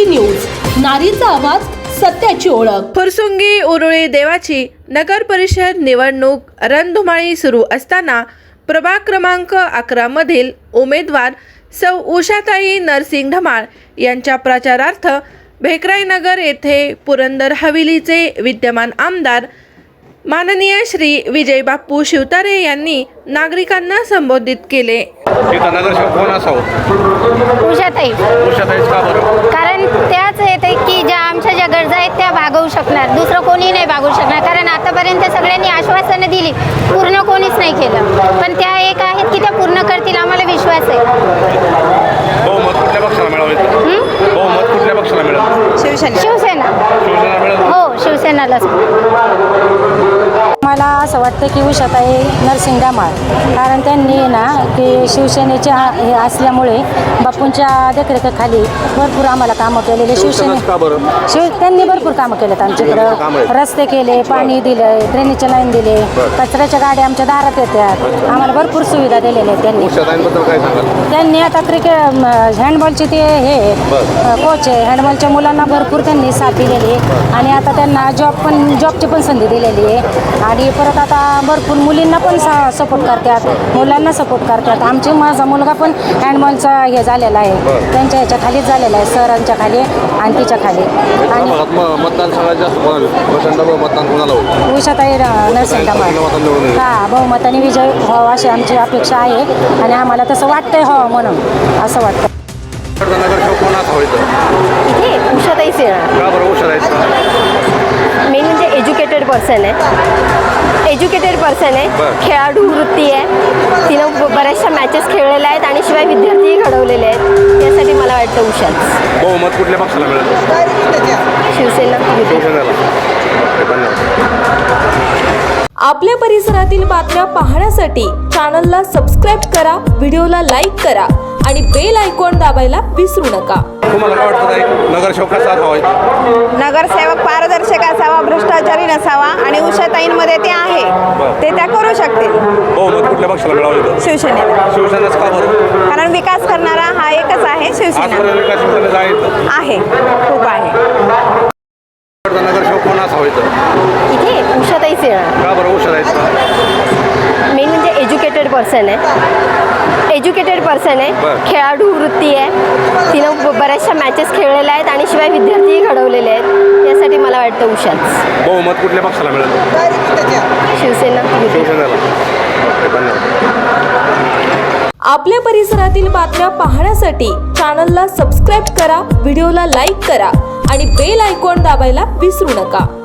T news. नारीचा आवाज सत्याची ओळख. फुरसुंगी उरुळी देवाची नगर परिषद निवडणूक रणधुमाळी सुरू असताना प्रभाग क्रमांक अकरा मधील उमेदवार सौ उषाताई नरसिंग धमाळ यांच्या प्रचारार्थ भेकराईनगर येथे पुरंदर हवेलीचे विद्यमान आमदार माननीय श्री विजय बाप्पू शिवतारे यांनी नागरिकांना संबोधित केले. तिथं नगरसेवक कोण असावं? उषाताई. उषाताईच का बरं? कारण त्याच येते की ज्या आमच्या ज्या गरजा आहेत त्या भागवू शकणार. दुसरं कोणी नाही भागवू शकणार. कारण आतापर्यंत सगळ्यांनी आश्वासनं दिली. पूर्ण कोणीच नाही केलं. पण त्या एक आहेत की त्या पूर्ण करतील आम्हाला विश्वास आहे बहुमत कुठल्या पक्षाला मिळावं इथं? बहुमत कुठल्या पक्षाला मिळेल शिवसेना शिवसेना मिळेल हो मला असं वाटतं की उषाताई नरसिंग डामाळ कारण त्यांनी ना की शिवसेनेच्या हे असल्यामुळे बापूंच्या देखरेखीखाली भरपूर आम्हाला कामं केलेले. शिवसेने शिव त्यांनी भरपूर कामं केलेत आमच्याकडं. रस्ते केले पाणी दिलं ड्रेनेजचे लाईन दिले. कचऱ्याच्या गाड्या आमच्या दारात येतात आम्हाला भरपूर सुविधा दिलेल्या आहेत त्यांनी. त्यांनी आता क्रिकेट हँडबॉलचे ते हे. कोच आहे. हँडबॉलच्या मुलांना भरपूर त्यांनी साथ दिलेली आहे. आणि आता त्यांना जॉब पण जॉबची पण संधी दिलेली आहे. आणि परत आता भरपूर मुलींना पण सपोर्ट करतात. मुलांना सपोर्ट करतात. आमचे माझा मुलगा पण हँडबॉलचा हे झालेला आहे. त्यांच्या ह्याच्या खालीच झालेला आहे. सरांच्या खाली आणि तिच्या खाली आणि मतदान उषाताई नर्सिंग मतदान निवडून येईल. हा बहुमताने विजय व्हावा अशी आमची अपेक्षा आहे. आणि आम्हाला तसं वाटतंय हो म्हणून. असं वाटतं. इथं? उषाताई येणार पर्सन आहे. एज्युकेटेड पर्सन आहे. बरं. खेळाडू वृत्ती आहे. तिनं ब- बऱ्याचशा मॅचेस खेळलेल्या आहेत आणि शिवाय विद्यार्थीही घडवलेले आहेत. यासाठी मला वाटतं उषाच बहुमत कुठल्या पक्षाला मिळेल? शिवसेना. युती. शिवसेनेला. ओके, धन्यवाद. आपल्या परिसरातील बातम्या पाहण्यासाठी चॅनलला सबस्क्राईब करा व्हिडिओला लाईक करा. आणि बेल आयकॉन दाबायला विसरू नका. तुम्हाला काय वाटतं ताई? नगरसेवक कसा असावा इथं? नगरसेवक पारदर्शक असावा भ्रष्टाचारी नसावा आणि उषाताईंमध्ये ते आहे. ते त्या करू शकतील. बहुमत कुठल्या पक्षाला मिळावं इथं? शिवसेनेला. शिवसेनाच का बरं? कारण विकास करणारा हा एकच आहे शिवसेना. आजपर्यंत विकास शिवसेनेचा आहे इथं. आहे खूप आहे. नगरसेवक कोण असावं इथं? इथे उषाताईच येणार का बरं उषाताईच मेन म्हणजे एज्युकेटेड पर्सन आहे. एज्युकेटेड पर्सन आहे बरं. खेळाडू वृत्ती आहे. तिनं ब- बऱ्याचशा मॅचेस खेळलेल्या आहेत आणि शिवाय विद्यार्थीही घडवलेले आहेत. यासाठी मला वाटतं उषाच बहुमत कुठल्या पक्षाला मिळेल? शिवसेना. शिवसेनेला. धन्यवाद. आपल्या परिसरातील बातम्या पाहण्यासाठी चॅनलला सबस्क्राईब करा व्हिडिओला लाईक करा आणि बेल आयकॉन दाबायला विसरू नका.